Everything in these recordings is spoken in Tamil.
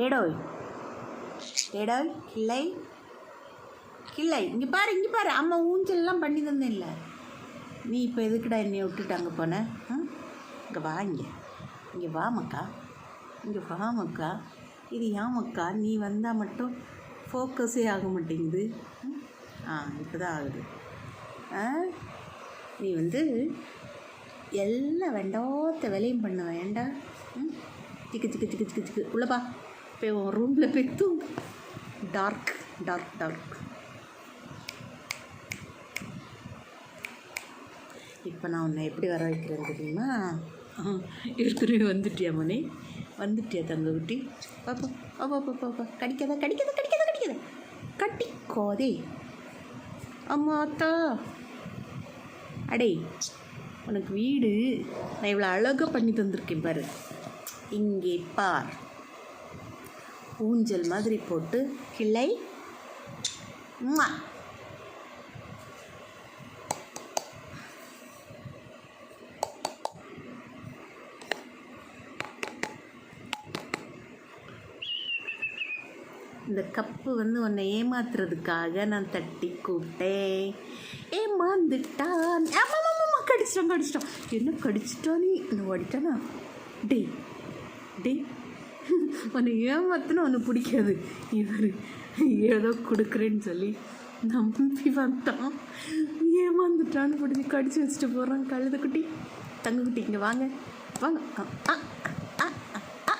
டேடோய் டேடோய் கிளை கிளை இங்கே பாரு இங்கே பாரு அம்மா ஊஞ்சல்லாம் பண்ணி தந்தேன் இல்லை நீ இப்போ எதுக்குடா என்னை விட்டுட்டு அங்கே போன இங்கே வா இங்கே இங்கே வா மக்கா இங்கே வா மக்கா இது ஏன் மக்கா நீ வந்தால் மட்டும் ஃபோக்கஸே ஆக மாட்டேங்குது ஆ இப்போ தான் ஆகுது ஆ நீ வந்து எல்லா வெண்டாத்த வேலையும் பண்ண வேண்டாம் ம் திக்கு திக்கு திக்கு திக்கு திக்கு உள்ளப்பா போய் உன் ரூமில் போய் தூங்கு டார்க் டார்க் டார்க் இப்போ நான் உன்னை எப்படி வர வைக்கிறேன் தெரியுமா? ஏற்கனவே வந்துட்டியா மணி வந்துட்டியா தங்க குட்டி பாப்பா பாப்பா பாப்பா பாப்பா கடிக்காத கடிக்காத கடிக்காத கடிக்காத. கட்டிக்கோதே. அம்மா அத்தா. அடே உனக்கு வீடு நான் இவ்வளோ அழகாக பண்ணி தந்திருக்கேன் பாரு. இங்கே பார். ஊஞ்சல் மாதிரி போட்டு கிளை. உம்மா. இந்த கப்பு வந்து உன்னை ஏமாத்துறதுக்காக நான் தட்டி கூப்பிட்டேன். ஏமாந்துட்டான். ஆமாம் கடிச்சிட்டான் கடிச்சிட்டான் என்ன கடிச்சிட்டானே நீ? ஓடிட்டானா? டேய் டேய். ஒன்று ஏமாத்துன்னு ஒன்று பிடிக்காது. இவர் ஏதோ கொடுக்குறேன்னு சொல்லி நம்பி வந்தான். ஏமாந்துட்டான்னு பிடிச்சி கடிச்சு வச்சுட்டு போகிறான் கழுத குட்டி தங்க குட்டி இங்கே வாங்க. வாங்க. ஆ, ஆ, ஆ, ஆ, ஆ.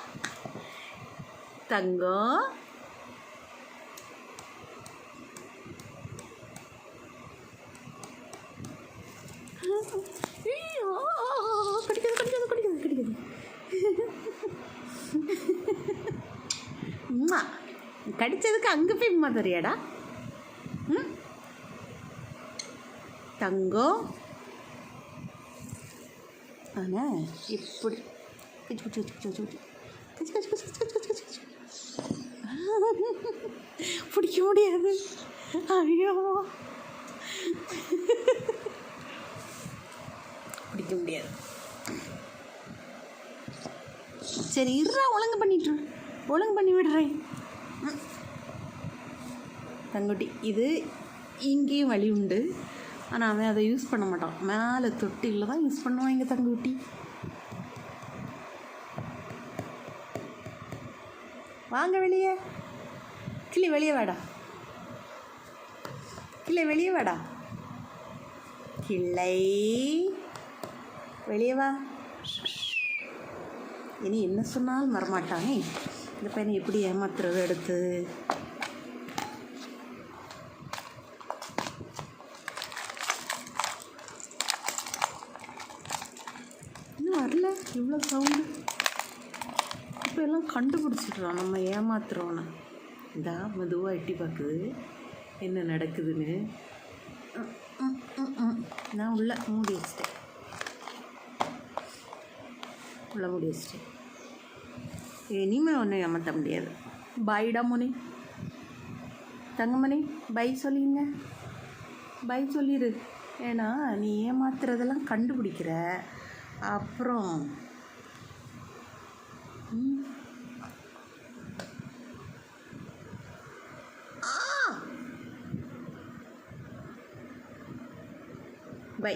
தங்கம் ஐயோ, கடிக்காது கடிக்காது கடிக்காது கடிக்காது அம்மா கடிச்சதுக்கு அங்கே போய் உம்மா தெரியாடா? ம்? தங்கம் ஆனா இப்படி. கச்சு கச்சு கச்சு கச்சு பிடிக்க முடியாது. ஐயோ. பிடிக்க முடியாது. சரி இருறா ஒழுங்கு பண்ணிட்டு ஒழுங்கு பண்ணி விடுறேன். தங்குட்டி இது இங்கேயும் வழி உண்டு. ஆனால் அவன் அதை யூஸ் பண்ண மாட்டான். மேலே தொட்டியில் தான் யூஸ் பண்ணுவான் இங்கே தங்குட்டி. வாங்க வெளியே. கிளி வெளியே வாடா. கிளி வெளியே வாடா. கிளை வெளியே வா. இனி என்ன சொன்னாலும் வரமாட்டானே? இந்த பையனை எப்படி ஏமாத்துறது எடுத்து இன்னும் வரல? இவ்வளோ சவுண்டு இப்போ எல்லாம் கண்டுபிடிச்சிட்றோம் நம்ம ஏமாத்துறோன்னு இதா மெதுவாக எட்டி பார்க்குது என்ன நடக்குதுன்னு? நான் உள்ள மூடி வச்சிட்டேன். குழம்பு மூடி வச்சிட்டேன் இனிமேல் ஒன்றும் ஏமாற்ற முடியாது. பாய்டா முனி தங்கமணி பை சொல்லிங்க பை சொல்லிடு ஏன்னா நீ ஏமாத்துறதெல்லாம் கண்டுபிடிக்கிற. அப்புறம் பை